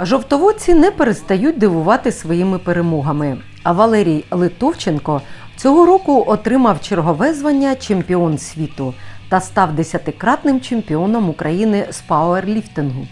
Жовтоводці не перестають дивувати своїми перемогами. А Валерій Литовченко цього року отримав чергове звання чемпіон світу та став десятикратним чемпіоном України з пауерліфтингу.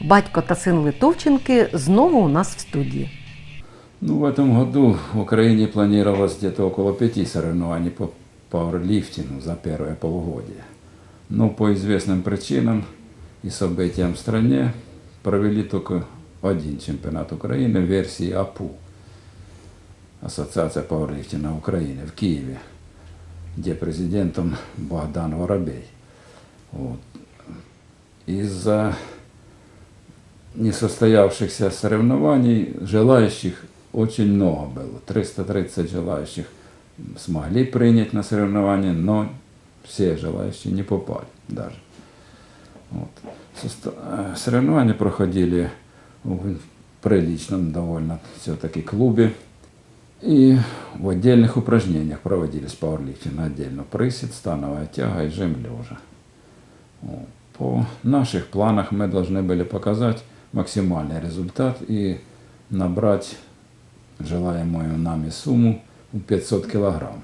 Батько та син Литовченки знову у нас в студії. Ну, в этом году в Украине планировалось где-то около пяти соревнований по пауэрлифтингу за первое полугодие. Но по известным причинам и событиям в стране провели только один чемпионат Украины в версии АПУ, Ассоциация пауэрлифтинга Украины в Киеве, где президентом Богдан Воробей. Вот. Из-за несостоявшихся соревнований желающих очень много было. 330 желающих смогли принять на соревнования, но все желающие не попали даже. Вот. Соревнования проходили в приличном довольно все-таки клубе. И в отдельных упражнениях проводились пауэрлифтинг отдельно. Присед, становая тяга и жим лежа. Вот. По наших планах мы должны были показать максимальный результат и набрать желаемую нами сумму в 500 килограмм.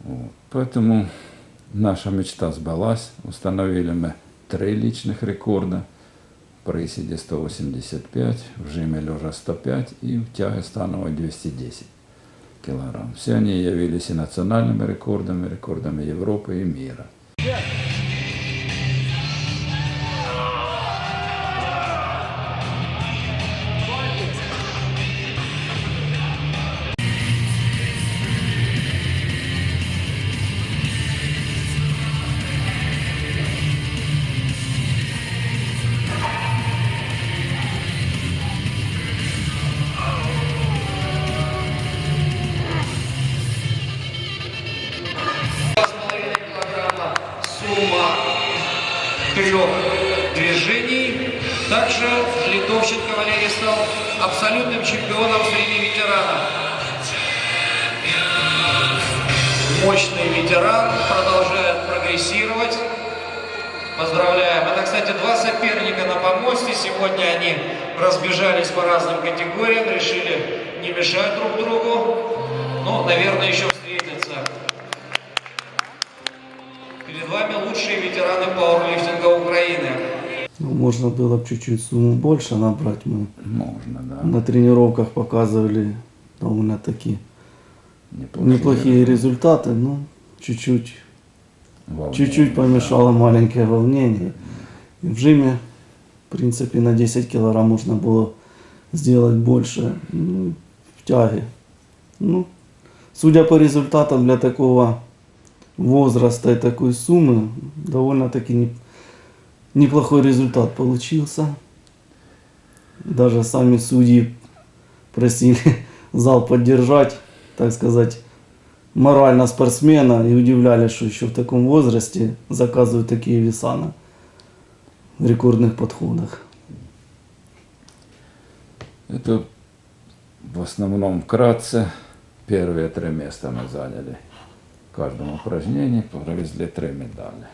Вот. Поэтому наша мечта сбылась. Установили мы три личных рекорда. Приседе 185, в жиме лежа 105 и в тяге становой 210 килограмм. Все они явились и национальными рекордами, рекордами Европы и мира. килограмма движений. Также Литовченко Валерий стал абсолютным чемпионом среди ветеранов. Мощный ветеран продолжает прогрессировать. Поздравляем. Это, кстати, два соперника на помосте. Сегодня они разбежались по разным категориям, решили не мешать друг другу. Ну, наверное, еще ветераны пауэрлифтинга Украины. Ну, Можно было бы чуть-чуть сумму больше набрать. Мы Можно, да. на тренировках показывали довольно-таки Неплохие, неплохие результаты, но чуть-чуть, чуть-чуть помешало маленькое волнение. И в жиме, в принципе, на 10 килограмм можно было сделать больше. Ну, в тяге. Ну, судя по результатам для такого возраста и такой суммы, довольно-таки не- неплохой результат получился. Даже сами судьи просили зал поддержать, так сказать, морально спортсмена и удивляли, что еще в таком возрасте заказывают такие веса на рекордных подходах. Это в основном вкратце. Первые три места мы заняли каждом упражнении, провезли три медали.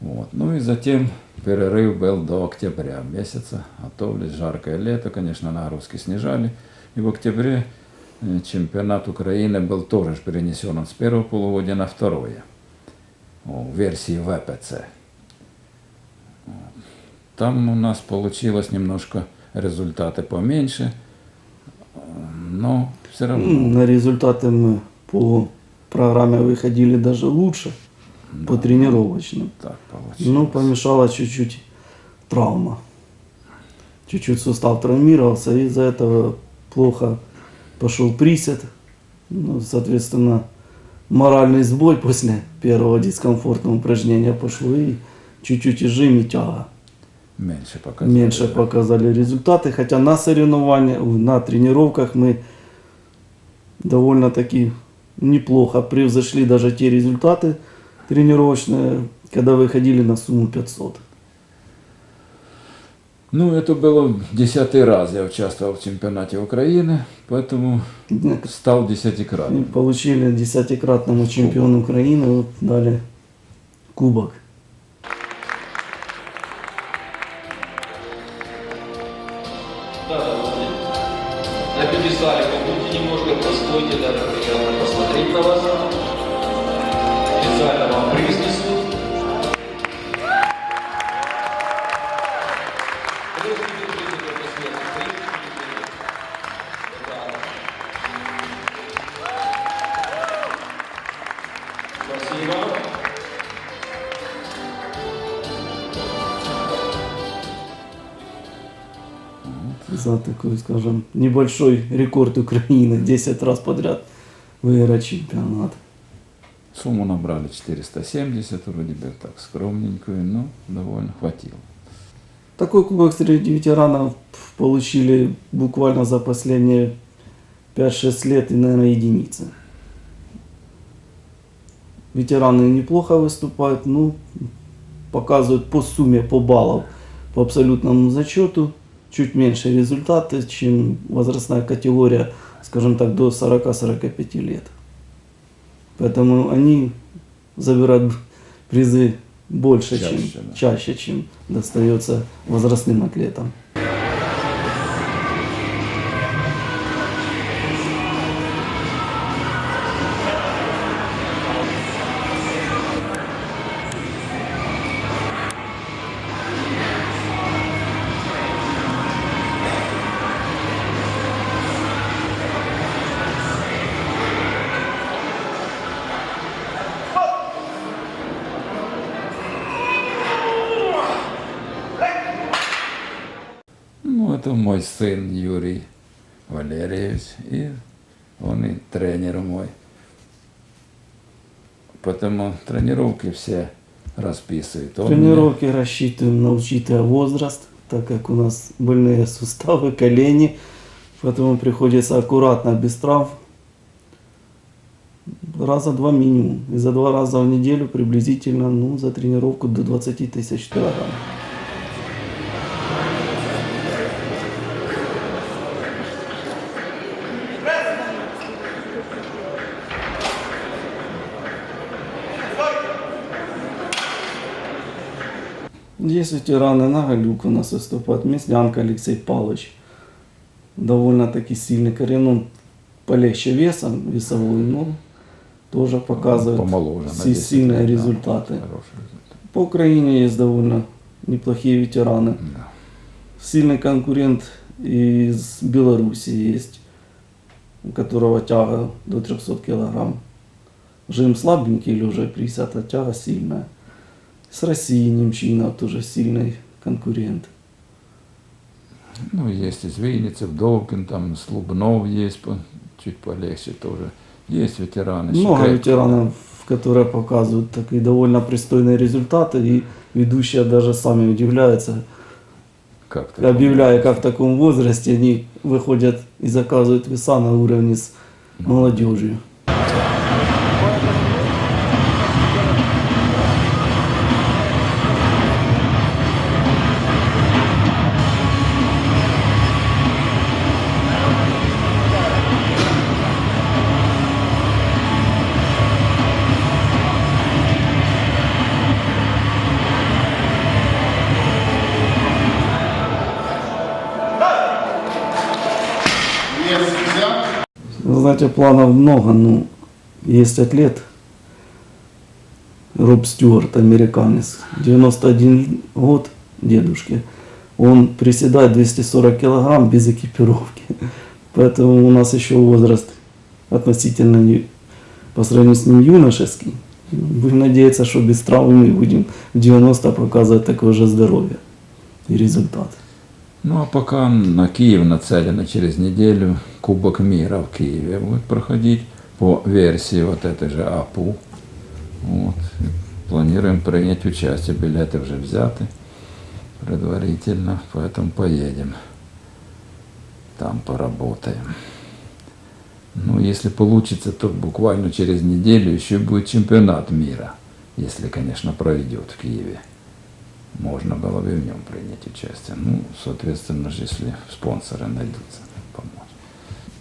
Вот. Ну и затем перерыв был до октября месяца. Готовились, жаркое лето, конечно, нагрузки снижали. И в октябре чемпионат Украины был тоже перенесен с первого полугодия на второе. В версии ВПЦ. Там у нас получилось немножко результаты поменьше, но все равно. На результаты мы по программе выходили даже лучше, по тренировочным. Так получилось. Ну, помешала чуть-чуть травма. Чуть-чуть сустав травмировался, и из-за этого плохо пошел присед. Ну, соответственно, моральный сбой после первого дискомфортного упражнения пошло, и чуть-чуть и жим, и тяга. Меньше показали. Меньше показали результаты, хотя на соревнованиях, на тренировках мы довольно-таки неплохо превзошли даже те результаты тренировочные, когда выходили на сумму 500. Ну, это было десятый раз я участвовал в чемпионате Украины, поэтому стал десятикратным. Получили десятикратному чемпиону Украины, вот дали кубок. На пьедестале постойте, даже приятно посмотреть на вас. Специально вам приз несут. Приз будет, За такой, скажем, небольшой рекорд Украины 10 раз подряд выиграть чемпионат. Сумму набрали 470, вроде бы так скромненькую, но довольно хватило. Такой кубок среди ветеранов получили буквально за последние 5-6 лет и, наверное, единицы. Ветераны неплохо выступают, ну, показывают по сумме, по баллам, по абсолютному зачету чуть меньше результаты, чем возрастная категория, скажем так, до 40-45 лет. Поэтому они забирают призы больше, Чаще, чем, да. чаще, чем достается возрастным атлетам. Мой сын Юрий Валерьевич, и он и тренер мой. Поэтому тренировки все расписывает. Он мне- Тренировки рассчитываем на учитывая возраст, так как у нас больные суставы, колени, поэтому приходится аккуратно, без травм. Раза два минимум. И за два раза в неделю приблизительно, ну, за тренировку до 20 тысяч килограмм. Есть ветераны Нагалюк у нас выступает, Мяснянка Алексей Павлович. Довольно-таки сильный корен, он полегче весом, весовой, но тоже показывает помоложе. на си- 10 сильные лет, да, результаты. хороший результат. По Украине есть довольно неплохие ветераны. Да. Сильный конкурент из Беларуси есть, у которого тяга до 300 килограмм. Жим слабенький или уже 50, а тяга сильная. С России Немчина тоже сильный конкурент. Ну, есть из Винницы, Довкин, там Слубнов есть, по- чуть полегче тоже. Есть ветераны. Много крепкие, ветеранов, которые показывают такие довольно пристойные результаты, и ведущие даже сами удивляются. Как ты объявляя, как в таком возрасте они выходят и заказывают веса на уровне с молодежью. Знаете, планов много, но есть атлет, Роб Стюарт, американец, 91 год дедушки. Он приседает 240 килограмм без экипировки. Поэтому у нас еще возраст относительно не, по сравнению с ним юношеский. Будем надеяться, что без травм мы будем в 90 показывать такое же здоровье и результат. Ну, а пока на Киев нацелено через неделю Кубок мира в Киеве будет проходить по версии вот этой же АПУ. Вот. Планируем принять участие. Билеты уже взяты предварительно, поэтому поедем. Там поработаем. Ну, если получится, то буквально через неделю еще будет чемпионат мира, если, конечно, пройдет в Киеве можно было бы в нем принять участие. Ну, соответственно, же, если спонсоры найдутся помочь.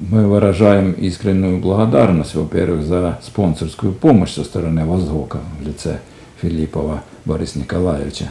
Мы выражаем искреннюю благодарность, во-первых, за спонсорскую помощь со стороны Возгока в лице Филиппова Бориса Николаевича,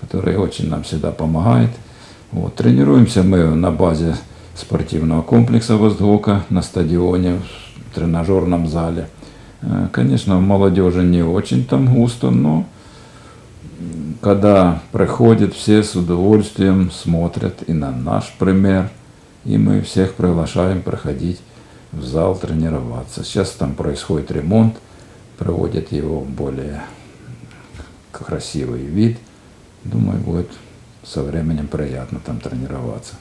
который очень нам всегда помогает. Вот. Тренируемся мы на базе спортивного комплекса Воздока на стадионе, в тренажерном зале. Э, Конечно, молодежи не очень там густо, но когда приходят, все с удовольствием смотрят и на наш пример, и мы всех приглашаем проходить в зал тренироваться. Сейчас там происходит ремонт, проводят его в более красивый вид. Думаю, будет со временем приятно там тренироваться.